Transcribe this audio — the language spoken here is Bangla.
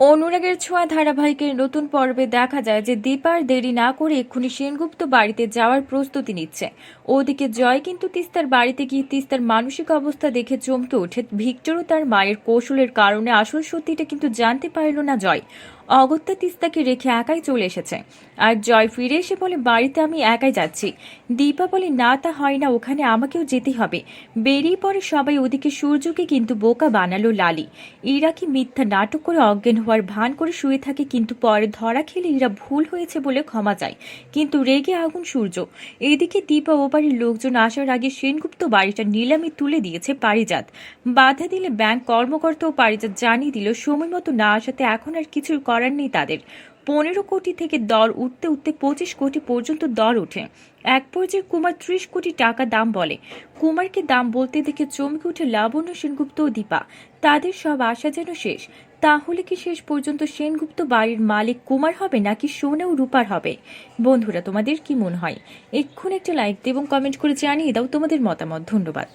অনুরাগের ছোঁয়া ধারাবাহিকের নতুন পর্বে দেখা যায় যে দীপার দেরি না করে এক্ষুনি সেনগুপ্ত বাড়িতে যাওয়ার প্রস্তুতি নিচ্ছে। ওদিকে জয় কিন্তু তিস্তার বাড়িতে গিয়ে তিস্তার মানসিক অবস্থা দেখে চমকে ওঠে। ভিক্টরও তার মায়ের কৌশলের কারণে আসল সত্যিটা কিন্তু জানতে পারল না জয়। অগত্যা তিস্তাকে রেখে একাই চলে এসেছে। আর জয় ফিরে এসে বলে, বাড়িতে আমি একাই যাচ্ছি। দীপা বলে, না, তা হয় না, ওখানে আমাকেও যেতে হবে। বেরিয়ে পড়ে সবাই ওদিকে সূর্যকে কিন্তু বোকা বানালো লালি। ইরা কি মিথ্যা নাটক করে অজ্ঞান হওয়ার ভান করে শুয়ে থাকে কিন্তু পরে ধরা খেলে ইরা ভুল হয়েছে বলে ক্ষমা চায়। কিন্তু রেগে আগুন সূর্য। এদিকে দীপা ও বাড়ির লোকজন আসার আগে সেনগুপ্ত বাড়িটা নিলামে তুলে দিয়েছে পারিজাত। বাধা দিলে ব্যাংক কর্মকর্তা ও পারিজাত জানিয়ে দিল, সময় মতো না আসাতে এখন আর কিছু করার নেই তাদের। পনেরো কোটি থেকে দর উঠতে উঠতে পঁচিশ কোটি পর্যন্ত দর ওঠে। এক পর্যায়ে কুমার ত্রিশ কোটি টাকা দাম বলে। কুমারকে দাম বলতে দেখে চমকে উঠে লাবণ্য সেনগুপ্ত ও দীপা। তাদের সব আশা যেন শেষ। তাহলে কি শেষ পর্যন্ত সেনগুপ্ত বাড়ির মালিক কুমার হবে নাকি সোনা ও রূপার হবে? বন্ধুরা, তোমাদের কি মনে হয়? এক্ষুনি একটা লাইক দিয়ে এবং কমেন্ট করে জানিয়ে দাও তোমাদের মতামত। ধন্যবাদ।